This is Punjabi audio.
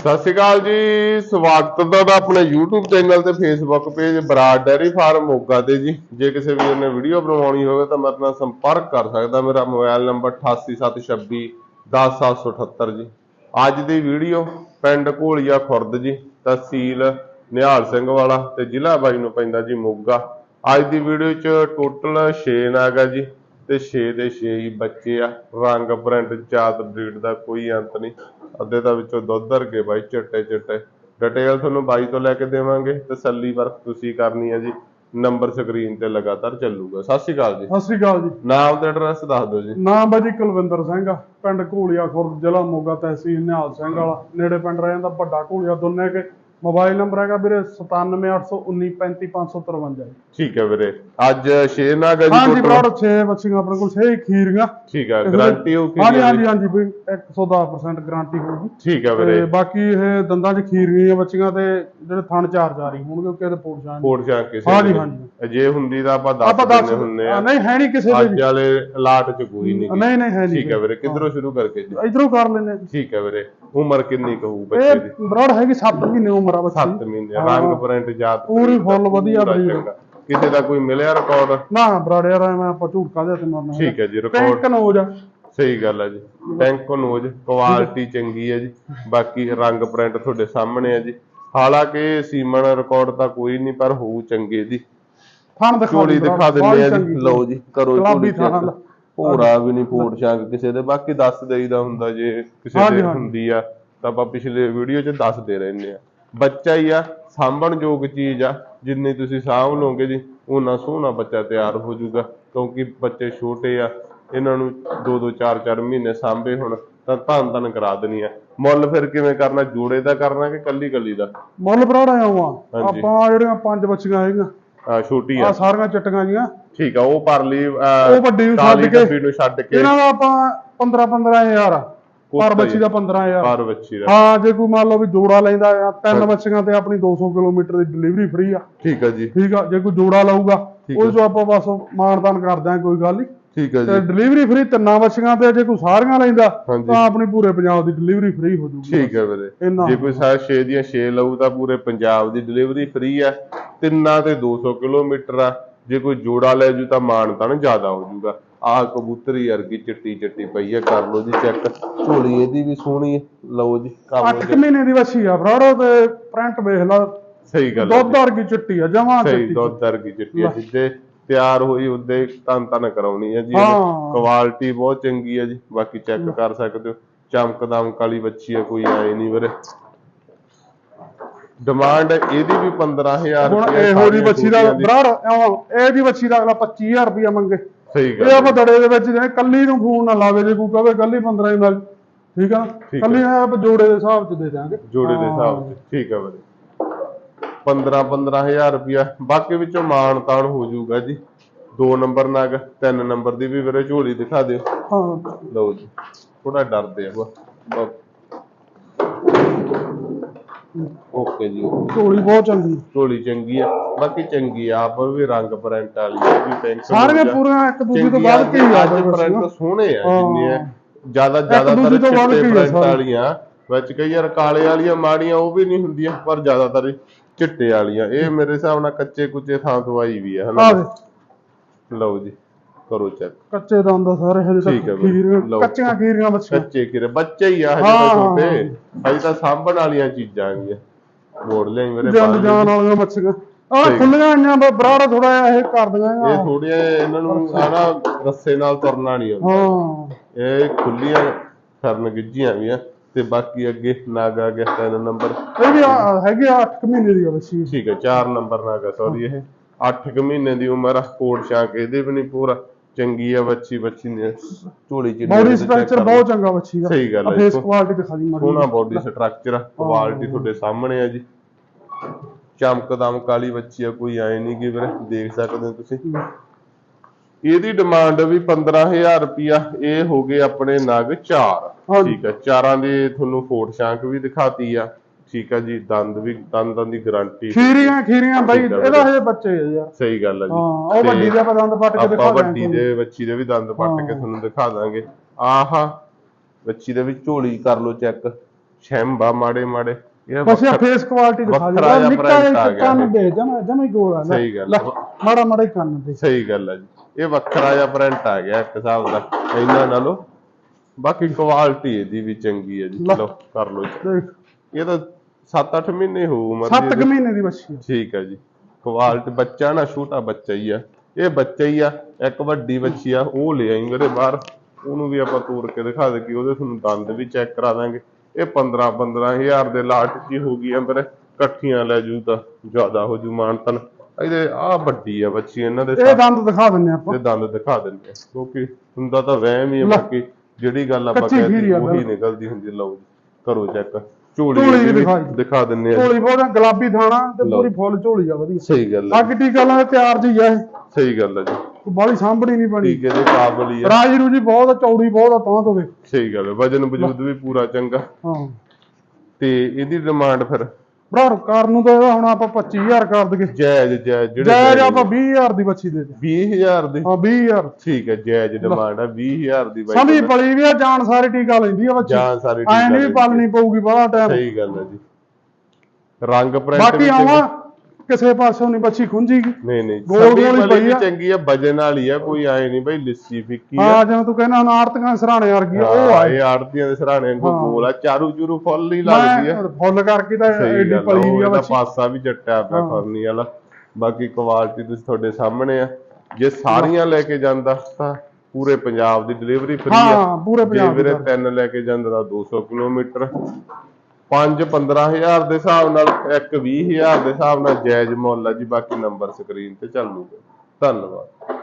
ਸਤਿ ਸ਼੍ਰੀ ਅਕਾਲ ਜੀ। ਸਵਾਗਤ ਹੈ ਤੁਹਾਡਾ ਆਪਣੇ YouTube ਚੈਨਲ ਤੇ Facebook page Brar dairy farm Moga ਤੇ ਜੀ। ਜੇ ਕਿਸੇ ਵੀਰ ਨੇ ਵੀਡੀਓ ਬਣਵਾਉਣੀ ਹੋਵੇ ਤਾਂ ਮੇਰੇ ਨਾਲ ਸੰਪਰਕ ਕਰ ਸਕਦਾ। ਮੇਰਾ ਮੋਬਾਈਲ ਨੰਬਰ 8876 10778 ਜੀ। ਅੱਜ ਦੀ ਵੀਡੀਓ ਪਿੰਡ ਘੋਲੀਆ ਖੁਰਦ ਜੀ, ਤਹਿਸੀਲ ਨਿਹਾਲ ਸਿੰਘ ਵਾਲਾ ਤੇ ਜ਼ਿਲ੍ਹਾ ਬਾਈ ਨੂੰ ਪੈਂਦਾ ਜੀ ਮੋਗਾ। ਅੱਜ ਦੀ ਵੀਡੀਓ ਚ ਟੋਟਲ 6 ਨਾਗ ਆ ਜੀ ਤੇ 6 ਦੇ 6 ਹੀ ਬੱਚੇ ਆ। ਰੰਗ ਪ੍ਰਿੰਟ ਜਾਤ ਬਰੀਡ ਦਾ ਕੋਈ ਅੰਤ ਨਹੀਂ। ਅੱਧੇ ਦਾ ਵਿੱਚੋਂ ਦੁੱਧ ਵਰਗੇ ਬਾਈ ਚਿੱਟੇ ਚਿੱਟੇ। ਡਿਟੇਲ ਤੁਹਾਨੂੰ ਬਾਈ ਤੋਂ ਲੈ ਕੇ ਦੇਵਾਂਗੇ ਤਸੱਲੀ ਵਰਕ ਤੁਸੀਂ ਕਰਨੀ ਹੈ ਜੀ। ਨੰਬਰ ਸਕਰੀਨ ਤੇ ਲਗਾਤਾਰ ਚੱਲੂਗਾ। ਸਤਿ ਸ਼੍ਰੀ ਅਕਾਲ ਜੀ। ਸਤਿ ਸ੍ਰੀ ਅਕਾਲ ਜੀ। ਨਾਮ ਤੇ ਐਡਰੈਸ ਦੱਸ ਦਿਓ ਜੀ। ਨਾਮ ਹੈ ਜੀ ਕੁਲਵਿੰਦਰ ਸਿੰਘ ਆ। ਪਿੰਡ ਘੋਲੀਆ ਖੁਰਦ ਜ਼ਿਲ੍ਹਾ ਮੋਗਾ ਤਹਿਸੀਲ ਨਿਹਾਲ ਸਿੰਘ ਵਾਲਾ। ਨੇੜੇ ਪਿੰਡ ਰਹਿ ਜਾਂਦਾ ਵੱਡਾ ਘੋਲੀਆ ਦੋਨੇ ਕੇ ਮੋਬਾਈਲ ਨੰਬਰ ਹੈਗਾ ਵੀਰੇ 9781935553 ਠੀਕ ਹੈ ਵੀਰੇ। ਅੱਜ ਛੇ ਨਾਗ ਹੈ ਜੀ ਹਾਂਜੀ? ਬਰਾੜ 6 ਬੱਚੀਆਂ ਆਪਣੇ ਕੋਲ 6 ਖੀਰੀਆਂ। ਠੀਕ ਹੈ ਗਾਰੰਟੀ ਹੋ ਕੀ ਹਾਂਜੀ ਹਾਂਜੀ ਹਾਂਜੀ ਵੀ 110% ਗਾਰੰਟੀ ਹੋਊਗੀ। ਠੀਕ ਹੈ ਵੀਰੇ। ਤੇ ਬਾਕੀ ਇਹ ਦੰਦਾਂ 'ਚ ਖੀਰੀਆਂ ਬੱਚੀਆਂ ਤੇ ਜਿਹੜੇ ਥਣ ਚਾਰ ਚਾਰ ਹੀ ਹੋਣਗੇ ਇਹਦੇ ਪੋਟ ਜਾਣ ਕੋਟ ਜਾਂ ਕਿਸੇ ਹਾਂਜੀ। ਹਾਂਜੀ। ਜੇ ਹੁੰਦੀ ਤਾਂ ਆਪਾਂ ਦੱਸ ਦਿੰਦੇ ਹੁੰਨੇ ਆ। ਨਹੀਂ ਹੈ ਨਹੀਂ ਕਿਸੇ ਦੇ ਅੱਜ ਵਾਲੇ ਅਲਾਟ ਚ ਕੋਈ ਨਹੀਂ। ਨਹੀਂ ਨਹੀਂ ਹੈ ਨਹੀਂ ਠੀਕ ਹੈ ਵੀਰੇ ਕਿੱਧਰੋਂ ਸ਼ੁਰੂ ਕਰਕੇ ਜੀ? ਇਧਰੋਂ ਕਰ ਲੈਨੇ ਠੀਕ ਹੈ ਵੀਰੇ ਉਮਰ ਕਿੰਨੀ ਕਹੂ ਬੱਚੇ ਦੀ? ਬਰਾੜ ਹੈਗੀ 7 ਮਹੀਨੇ ਉਮਰ ਆ ਬੱਚੀ। 7 ਮਹੀਨੇ ਰੰਗ ਪ੍ਰਿੰਟ ਜਾਤ ਪੂਰੀ ਫੁੱਲ ਵਧੀਆ ਪੂਰਾ breed। ਚੰਗਾ। ਕਿਸੇ ਦਾ ਕੋਈ ਮਿਲਿਆ ਰਿਕਾਰਡ ਨਾ ਬਰਾੜ ਯਾਰ ਮੈਂ ਆਪਾਂ ਝੂਠ ਕਾਹਦੇ ਤੇ ਮਾਰਨਾ ਠੀਕ ਹੈ ਜੀ ਰਿਕਾਰਡ ਟੈਂਕ ਨੋਜ ਆ। ਸਹੀ ਗੱਲ ਹੈ ਜੀ। ਟੈਂਕ ਨੋਜ ਕੁਆਲਿਟੀ ਚੰਗੀ ਹੈ ਜੀ। ਬਾਕੀ ਰੰਗ ਪ੍ਰਿੰਟ ਤੁਹਾਡੇ ਸਾਹਮਣੇ ਹੈ ਜੀ। ਹਾਲਾਂਕਿ ਸੀਮਨ ਰਿਕਾਰਡ ਤਾਂ ਕੋਈ ਨਹੀਂ ਪਰ ਹੋਊ ਚੰਗੇ ਜੀ ਥਣ ਦਿਖਾ ਝੋਲੀ ਦਿਖਾ ਦਿੰਦੇ ਆ ਜੀ। ਲਓ ਜੀ ਕਰੋ ਗੁਲਾਬੀ ਝੋਲੀ check। ਦਾ। ਭੋਰਾ ਵੀ ਨਹੀਂ ਫੋਟ ਸ਼ੰਕ ਕਿਸੇ ਦੇ। ਬਾਕੀ ਦੱਸ ਦੇਈਦਾ ਹੁੰਦਾ ਜੇ ਕਿਸੇ ਹਾਂਜੀ, ਦੇ ਹਾਂਜੀ। ਹੁੰਦੀ ਆ ਤਾਂ ਆਪਾਂ ਪਿਛਲੇ ਵੀਡੀਓ 'ਚ ਦੱਸਦੇ ਰਹਿੰਦੇ ਆ। ਬੱਚਾ ਹੀ ਆ ਸਾਂਭਣ ਯੋਗ ਚੀਜ਼ ਆ ਜਿੰਨੀ ਤੁਸੀਂ ਸਾਂਭ ਲਓਗੇ ਜੀ ਉਹਨਾਂ ਸੋਹਣਾ ਬੱਚਾ ਤਿਆਰ ਹੋ ਜਾਊਗਾ ਕਿਉਂਕਿ ਬੱਚੇ ਛੋਟੇ ਆ ਇਹਨਾਂ ਨੂੰ 2-2 4-4 ਮਹੀਨੇ ਸਾਂਭੇ ਹੁਣ ਤਾਂ ਧੰਨ ਧੰਨ ਕਰਾ ਦੇਣੀ ਆ। ਮੁੱਲ ਫਿਰ ਕਿਵੇਂ ਕਰਨਾ ਜੋੜੇ ਦਾ ਕਰਨਾ ਕਿ ਕੱਲੀ ਕੱਲੀ ਦਾ? ਮੁੱਲ ਬਰਾੜ ਆਇਆ ਆ। ਹਾਂਜੀ। ਆਪਾਂ ਜਿਹੜੀਆਂ ਪੰਜ ਬੱਚੀਆਂ ਹੈਗੀਆਂ ਆ ਛੋਟੀ ਆ। ਆ ਸਾਰੀਆਂ ਚਿੱਟੀਆਂ ਜੀਆਂ। ਠੀਕ ਆ ਉਹ ਪਰਲੀ ਉਹ ਵੱਡੀ ਨੂੰ ਛੱਡ ਕੇ ਨੂੰ ਛੱਡ ਕੇ। ਇਹਨਾਂ ਦਾ ਆਪਾਂ 15 15000 ਆ। ਪਰ ਹੀ। ਬੱਚੀ ਦਾ 15000 ਪਰ ਬੱਚੀ ਦਾ। ਹਾਂ ਜੇ ਕੋਈ ਮੰਨ ਲਓ ਵੀ ਜੋੜਾ ਲੈਂਦਾ ਆ ਤਿੰਨ ਬੱਚੀਆਂ ਤੇ ਆਪਣੀ 200 ਕਿਲੋਮੀਟਰ ਦੀ ਡਿਲੀਵਰੀ ਫ੍ਰੀ ਆ। ਠੀਕ ਆ ਜੀ। ਠੀਕ ਆ ਜੇ ਕੋਈ ਜੋੜਾ ਲਊਗਾ ਉਹ ਚੋਂ ਆਪਾਂ ਬਸ ਮਾਨਦਾਨ ਕਰਦੇ ਆ ਕੋਈ ਗੱਲ ਨਹੀਂ ਠੀਕ ਆ ਤੇ ਜੀ ਡਿਲੀਵਰੀ ਫ੍ਰੀ ਤਿੰਨਾਂ ਬੱਚੀਆਂ ਤੇ ਜੇ ਕੋਈ ਸਾਰੀਆਂ ਲੈਂਦਾ। ਤਾਂ ਆਪਣੀ ਪੂਰੇ ਪੰਜਾਬ ਦੀ ਡਿਲੀਵਰੀ ਫ੍ਰੀ ਹੋ ਜੂਗੀ। ਠੀਕ ਹੈ ਵੀਰੇ। ਜੇ ਕੋਈ ਸਾਰਾ 6 ਦੀਆਂ 6 ਲਊ ਤਾਂ ਪੂਰੇ ਪੰਜਾਬ ਦੀ ਡਿਲੀਵਰੀ ਫ੍ਰੀ ਆ। ਤਿੰਨਾਂ ਤੇ 200 ਕਿਲੋਮੀਟਰ ਆ। ਜੇ ਕੋਈ ਜੋੜਾ ਲੈ ਜੂ ਤਾਂ ਮਾਣ ਤਾਂ ਜ਼ਿਆਦਾ ਹੋ ਜੂਗਾ। ਆਹ ਕਬੂਤਰੀ ਵਰਗੀ ਚਿੱਟੀ ਚਿੱਟੀ ਪਈ ਆ ਕਰ ਲਓ ਜੀ ਚੈੱਕ ਝੋਲੀ ਇਹਦੀ ਵੀ ਸੋਹਣੀ ਹੈ ਲਓ ਜੀ ਕਰ ਲਓ 8 ਮਹੀਨੇ ਦੀ ਬੱਚੀ ਆ ਫਰਾੜੋ ਤੇ ਪ੍ਰਿੰਟ ਵੇਖ ਲਾ। ਸਹੀ ਗੱਲ ਹੈ ਦੁੱਧ ਵਰਗੀ ਚਿੱਟੀ ਆ ਜਮਾਂ ਸਹੀ ਚਿੱਟੀ ਦੁੱਧ ਵਰਗੀ ਚਿੱਟੀ ਆ ਜਿੱਦੇ ਤਿਆਰ ਹੋਈ ਉਹਦੇ ਤਨ ਤਨ ਕਰਾਉਣੀ ਹੈ ਜੀ। ਹਾਂ। ਕੁਆਲਿਟੀ ਬਹੁਤ ਚੰਗੀ ਹੈ ਜੀ ਬਾਕੀ ਚੈੱਕ ਕਰ ਸਕਦੇ ਹੋ। ਚਮਕ ਦਮਕ ਵਾਲੀ ਬੱਚੀ ਆ ਕੋਈ ਆਏ ਨਹੀਂ ਵੀਰੇ। ਡਿਮਾਂਡ ਇਹਦੀ ਵੀ 15000 ਹੁਣ ਰੁਪਏ ਇਹੋ ਦੀ ਬੱਚੀ ਦਾ। ਬਰਾੜ ਇਹ ਦੀ ਬੱਚੀ ਦਾ ਅਗਲਾ 25000 ਰੁਪਇਆ ਮੰਗੇ। ਸਹੀ ਇਹ ਗੱਲ ਆਪਾਂ ਦੜੇ ਦੇ ਵਿੱਚ ਜਿਹੜੇ ਕੱਲੀ ਨੂੰ ਫੋਨ ਨਾ ਲਾਵੇ ਜੇ ਕੋਈ ਕਵੇ ਕੱਲੀ 15 ਹੀ ਮਿਲ ਠੀਕ ਆ ਠੀਕ ਕੱਲੀ ਆਪਾਂ ਜੋੜੇ ਦੇ ਹਿਸਾਬ ਚ ਦੇ ਦਿਆਂਗੇ। ਜੋੜੇ ਦੇ ਹਿਸਾਬ ਚ ਠੀਕ ਹੈ ਵੀਰੇ। 15 15000 ਰੁਪਇਆ। ਬਾਕੀ ਵਿੱਚੋਂ ਮਾਣ ਤਾਣ ਹੋ ਜਾਊਗਾ ਜੀ। ਦੋ ਨੰਬਰ ਨਗ ਤਿੰਨ ਨੰਬਰ ਦੀ ਵੀ ਵੀਰੇ ਝੋਲੀ ਦਿਖਾ ਦਿਓ। ਹਾਂ। ਲਓ ਜੀ। ਥੋੜਾ ਡਰਦੇ ਆ ਬਾ ਓਕੇ ਜੀ। ਝੋਲੀ ਬਹੁਤ ਚੰਗੀ ਝੋਲੀ ਚੰਗੀ ਆ ਬਾਕੀ ਚੰਗੀ ਆ ਆਪ ਵੀ ਰੰਗ ਪ੍ਰਿੰਟ ਵਾਲੀ ਆ ਵੀ ਪੈਂਕ ਸਾਰੀਆਂ ਪੂਰੀਆਂ ਇੱਕ ਦੂਜੇ ਤੋਂ ਵੱਧ ਕੇ ਹੀ ਆ ਬਈ ਪ੍ਰਿੰਟ। ਸੋਹਣੇ ਆ ਹਾਂ। ਜਿੰਨੇ ਜ਼ਿਆਦਾ ਜਿਆਦਾਤਰ ਦੂਜੇ ਤੋਂ ਵੱਧ ਚਿੱਟੇ ਕੇ ਹੀ ਆ ਪ੍ਰਿੰਟ। ਵਾਲੀਆਂ ਵਿੱਚ ਕਈ ਯਾਰ ਕਾਲੇ ਵਾਲੀਆਂ ਮਾੜੀਆਂ ਉਹ ਵੀ ਨਹੀਂ ਹੁੰਦੀਆਂ ਪਰ ਜ਼ਿਆਦਾਤਰ ਚਿੱਟੇ ਵਾਲੀਆਂ ਇਹ ਮੇਰੇ ਹਿਸਾਬ ਨਾਲ ਕੱਚੇ ਕੁੱਚੇ ਥਾਂ ਦਵਾਈ ਵੀ ਆ ਆ ਹਨਾ ਲਓ ਜੀ ਕਰੋ ਚੈੱਕ ਕੱਚੇ ਦੰਦ ਆ ਸਾਰੇ ਹਜੇ ਠੀਕ ਹੈ ਤੱਕ ਬਈ, ਲਓ। ਕੱਚੀਆਂ ਖੀਰੀਆਂ ਬੱਚੀਆਂ। ਕੱਚੇ ਕਿਰੇ ਬੱਚੇ ਹੀ ਆ ਹਜੇ ਹਾਂ, ਤਾਂ ਹਾਂ, ਛੋਟੇ। ਹਜੇ ਤਾਂ ਸਾਂਭਣ ਵਾਲੀਆਂ ਚੀਜ਼ਾਂ ਆਗੀਆਂ ਮੋੜ ਲਿਆਈ ਮੇਰੇ ਜੰਦ ਜਾਨ ਵਾਲੀਆਂ ਬੱਚੀਆਂ। ਆ ਸਹੀ। ਖੁੱਲੀਆਂ ਆਈਆਂ ਬ- ਬਰਾੜਾ ਥੋੜਾ ਇਹ ਕਰ ਦਿਆਂ ਇਹ ਥੋੜੀਆਂ ਇਹਨਾਂ ਨੂੰ ਆਣਾ ਰੱਸੇ ਨਾਲ ਤੁਰਨਾ ਨਹੀਂ ਆਉਂਦਾ ਹਾਂ। ਇਹ ਖੁੱਲੀਆਂ ਕਰਨ ਗਿੱਜੀਆਂ ਵੀ ਆ। ਤੇ ਬਾਕੀ ਅੱਗੇ ਨਾਗਾ ਗਿਆ ਤਿੰਨ ਨੰਬਰ। ਇਹ ਵੀ ਆ- ਹੈਗੀ ਆ 8 ਮਹੀਨੇ ਦੀ ਆ ਬੱਚੀ ਠੀਕ ਹੈ 4 ਨੰਬਰ ਨਾਗਾ ਸੌਰੀ ਇਹ 8 ਕੁ ਮਹੀਨੇ ਦੀ ਉਮਰ ਆ। ਕੋਟ ਸ਼ਾਕ ਇਹਦੇ ਵੀ ਨਹੀਂ ਪੂਰਾ। ਚੰਗੀ ਆ ਬੱਚੀ ਬੱਚੀ ਨੇ। ਝੋਲੀ ਚ ਬੋਡੀ ਸਟਰਕਚਰ ਬਹੁਤ ਚੰਗਾ ਬੱਚੀ ਦਾ। ਸਹੀ ਗੱਲ ਹੈ ਫੇਸ। ਕੁਆਲਿਟੀ ਦਿਖਾ ਦੀ ਮਾੜੀ ਸੋਹਣਾ ਬੋਡੀ ਸਟਰਕਚਰ ਆ ਕੁਆਲਿਟੀ ਤੁਹਾਡੇ ਸਾਹਮਣੇ ਆ ਜੀ। ਚਮਕ ਦਮਕ ਵਾਲੀ ਬੱਚੀ ਆ ਕੋਈ ਆਏ ਨਹੀਂ ਕਿ ਵੀਰੇ ਦੇਖ ਸਕਦੇ ਹੋ ਤੁਸੀਂ। ਇਹਦੀ ਡਿਮਾਂਡ ਵੀ 15000 ਰੁਪਿਆ ਇਹ ਹੋ ਗਏ ਆਪਣੇ ਨਗ 4 ਹਾਂਜੀ। ਠੀਕ ਹੈ ਚਾਰਾਂ ਦੇ ਤੁਹਾਨੂੰ ਫੋਟ ਸ਼ਾਂਕ ਵੀ ਦਿਖਾਤੀ ਆ। ਠੀਕ ਆ ਜੀ ਦੰਦ ਵੀ ਦੰਦਾਂ ਦੀ ਗਾਰੰਟੀ ਖੀਰੀਆਂ ਖੀਰੀਆਂ ਬਾਈ ਆ ਇਹਦਾ ਹਜੇ ਬੱਚੇ ਆ ਯਾਰ। ਸਹੀ ਗੱਲ ਆ ਜੀ। ਹਾਂ ਉਹ ਵੱਡੀ ਦੇ ਆਪਾਂ ਦੰਦ ਪੱਟ ਕੇ ਦਿਖਾ ਦਿਆਂਗੇ ਵੱਡੀ ਦੇ ਬੱਚੀ ਦੇ ਵੀ ਦੰਦ ਪੱਟ ਕੇ। ਤੁਹਾਨੂੰ ਦਿਖਾ ਦਾਂਗੇ। ਆਹ ਬੱਚੀ ਦੇ ਵੀ ਝੋਲੀ ਕਰ ਲਓ ਚੈੱਕ। ਸ਼ੈਂਬਾ ਮਾੜੇ ਮਾੜੇ। ਇਹ ਬਸ ਇਹ ਵੱਖਰਾ- ਫੇਸ ਕੁਆਲਿਟੀ ਦਿਖਾ ਦੇ ਨਿੱਕਾ ਜਿਹਾ ਆ ਕੰਨ। ਦੇ ਜਮਾ ਜਮਾ ਹੀ ਗੋਲ ਆ ਲੈ, ਸਹੀ ਗੱਲ ਲੈ, ਆ। ਮਾੜਾ ਮਾੜਾ ਹੀ ਕੰਨ ਦੇ। ਸਹੀ ਗੱਲ ਹੈ ਜੀ। ਇਹ ਵੱਖਰਾ ਜਿਹਾ ਪ੍ਰਿੰਟ ਆ ਗਿਆ ਇੱਕ ਹਿਸਾਬ ਦਾ। ਇਹਨਾਂ ਨਾਲੋਂ ਬਾਕੀ ਕੁਆਲਿਟੀ ਇਹਦੀ ਵੀ ਚੰਗੀ ਹੈ ਜੀ। ਲੈ। ਚਲੋ ਕਰ। ਦੇਖ। ਇਹ ਤਾਂ 7-8 ਮਹੀਨੇ ਹੋਊ ਉਮਰ 7 ਦੀ ਕੁ ਮਹੀਨੇ ਦੀ ਬੱਚੀ ਆ। ਠੀਕ ਹੈ ਜੀ। ਕੁਆਲਿਟੀ ਬੱਚਾ ਨਾ ਛੋਟਾ ਬੱਚਾ ਹੀ ਆ। ਇਹ ਬੱਚਾ ਹੀ ਆ ਇੱਕ ਵੱਡੀ ਬੱਚੀ ਆ ਉਹ ਲੈ ਆਈ ਮੇਰੇ ਬਾਹਰ। ਉਹਨੂੰ ਵੀ ਆਪਾਂ ਤੋੜ ਕੇ ਦਿਖਾ ਦੇ ਕਿ ਉਹਦੇ ਤੁਹਾਨੂੰ ਦੰਦ ਵੀ ਚੈੱਕ ਕਰਾ ਦਾਂਗੇ। ਇਹ 15 15000 ਦੇ ਲਾਟ ਜੀ ਹੋ ਗਈ ਅੰਦਰ ਇਕੱਠੀਆਂ ਲੈ ਜੂ ਤਾਂ ਜ਼ਿਆਦਾ ਹੋ ਜੂ ਮਾਨਤਨ। ਇਹਦੇ ਆ ਵੱਡੀ ਆ ਬੱਚੀ ਇਹਨਾਂ ਦੇ ਇਹ ਦੰਦ ਦਿਖਾ ਦਿੰਨੇ ਆਪਾਂ। ਤੇ ਦੰਦ ਦਿਖਾ ਆ ਕਿਉਂਕਿ ਹੁੰਦਾ ਤਾਂ ਵਹਿਮ ਹੀ ਆ। ਬਾਕੀ। ਜਿਹੜੀ ਗੱਲ ਆਪਾਂ ਕਹਿੰਦੇ ਆ ਉਹੀ। ਨਿਕਲਦੀ ਹੁੰਦੀ ਲਓ ਜੀ ਕਰੋ ਚੈੱਕ ਝੋਲੀ ਵੀ ਦਿਖਾਈ। ਦਿਖਾ ਦਿੰਨੇ ਆ ਝੋਲੀ ਬਹੁਤ ਗੁਲਾਬੀ ਥਾਣਾ ਤੇ। ਪੂਰੀ ਫੁੱਲ ਝੋਲੀ ਆ ਵਧੀਆ। ਸਹੀ ਗੱਲ ਹੈ ਅੱਗ ਟੀਕਾ ਲਾ ਤਿਆਰ ਜੀ ਆ ਇਹ। ਸਹੀ ਗੱਲ ਹੈ ਜੀ। ਬਾਲੀ ਸਾਂਭਣੀ ਨਹੀਂ ਬਣੀ ਟੀਕੇ ਦੇ ਕਾਬਲ ਹੀ ਆ। ਰਾਜੀ ਰੂਜੀ ਬਹੁਤ ਆ, ਚੌੜੀ ਬਹੁਤ ਆ ਤਾਂ ਤੋਂ ਵੇ ਸਹੀ ਗੱਲ ਹੈ ਵਜਨ ਵਜੂਦ ਵੀ ਪੂਰਾ ਚੰਗਾ। ਹਾਂ। ਤੇ ਇਹਦੀ ਡਿਮਾਂਡ ਫਿਰ? ਭਰਾ ਕਰਨ ਨੂੰ ਤਾਂ ਇਹਦਾ ਹੁਣ ਆਪਾਂ 25000 ਕਰ ਦਗੇ ਜਾਇਜ਼ ਜਾਇਜ਼ ਜਿਹੜੇ ਜਾਇਜ਼ ਆਪਾਂ 20000 ਦੀ ਬੱਚੀ ਦੇ ਦੇ। 20000 ਦੀ? ਹਾਂ 20000 ਠੀਕ ਹੈ ਜਾਇਜ਼ ਡਿਮਾਂਡ ਆ 20000 ਦੀ ਬਾਈ ਸਮਝੀ। ਪਲੀ ਵੀ ਆ ਜਾਨ ਸਾਰੇ ਟੀਕਾ ਲੈਂਦੀ ਆ ਬੱਚੀ। ਜਾਨ ਸਾਰੀ ਐਂ ਟੀਕਾ ਨਹੀਂ ਵੀ ਪਾਲਣੀ ਪਊਗੀ ਬੜਾ ਟਾਈਮ ਸਹੀ ਗੱਲ ਹੈ ਜੀ। ਰੰਗ ਪ੍ਰਿੰਟ ਬਾਕੀ ਆਵਾਂ। ਕਿਸੇ ਪਾਸੋਂ ਨਹੀਂ ਬੱਚੀ ਖੁੰਝੀਗੀ ਨਹੀਂ ਨਹੀਂ ਗੋਲ ਗੋਲ ਹੀ ਪਈ ਆ। ਚੰਗੀ ਆ ਵਜਨ ਵਾਲੀ ਆ ਕੋਈ ਆਏ ਨਹੀਂ ਬਈ ਲਿੱਸੀ ਫਿੱਕੀ ਆ। ਹਾਂ ਜਿਵੇਂ ਤੂੰ ਕਹਿੰਦਾ ਹੁਣ ਆਰਤੀਆਂ ਸਰਾਣੇ ਵਰਗੀ ਆ, ਉਹ ਆ। ਇਹ ਆੜਤੀਆਂ ਦੇ ਸਰਾਣੇ ਨੂੰ ਹਾਂ। ਗੋਲ ਆ ਚਾਰੂ ਚੂਰੂ ਫੁੱਲ ਹੀ ਲੱਗਦੀ ਆ। ਮੈਂ ਫੁੱਲ ਕਰਕੇ ਤਾਂ ਸਹੀ ਐਡੀ ਗੱਲ ਪਲੀ ਵੀ ਆ ਆ ਬੱਚੀ। ਪਾਸਾ ਵੀ ਚੱਟਿਆ ਪਿਆ ਹਾਂ। ਫਰਨੀ ਵਾਲਾ। ਬਾਕੀ ਕੁਆਲਿਟੀ ਤੁਸੀਂ ਤੁਹਾਡੇ ਸਾਹਮਣੇ ਆ। ਜੇ ਸਾਰੀਆਂ ਲੈ ਕੇ ਜਾਂਦਾ ਤਾਂ ਪੂਰੇ ਪੰਜਾਬ ਦੀ ਡਿਲੀਵਰੀ ਫ੍ਰੀ ਆ। ਹਾਂ ਪੂਰੇ ਜੇ ਪੰਜਾਬ ਵੀਰੇ ਦਾ ਤਿੰਨ ਲੈ ਕੇ ਜਾਂਦਾ ਤਾਂ 200 ਕਿਲੋਮੀਟਰ। 5 15000 ਦੇ ਹਿਸਾਬ ਨਾਲ, ਇੱਕ 20000 ਦੇ ਹਿਸਾਬ ਨਾਲ ਜਾਇਜ਼ ਮੁੱਲ ਆ ਜੀ, ਬਾਕੀ ਨੰਬਰ ਸਕਰੀਨ ਤੇ ਚੱਲੂਗਾ ਧੰਨਵਾਦ।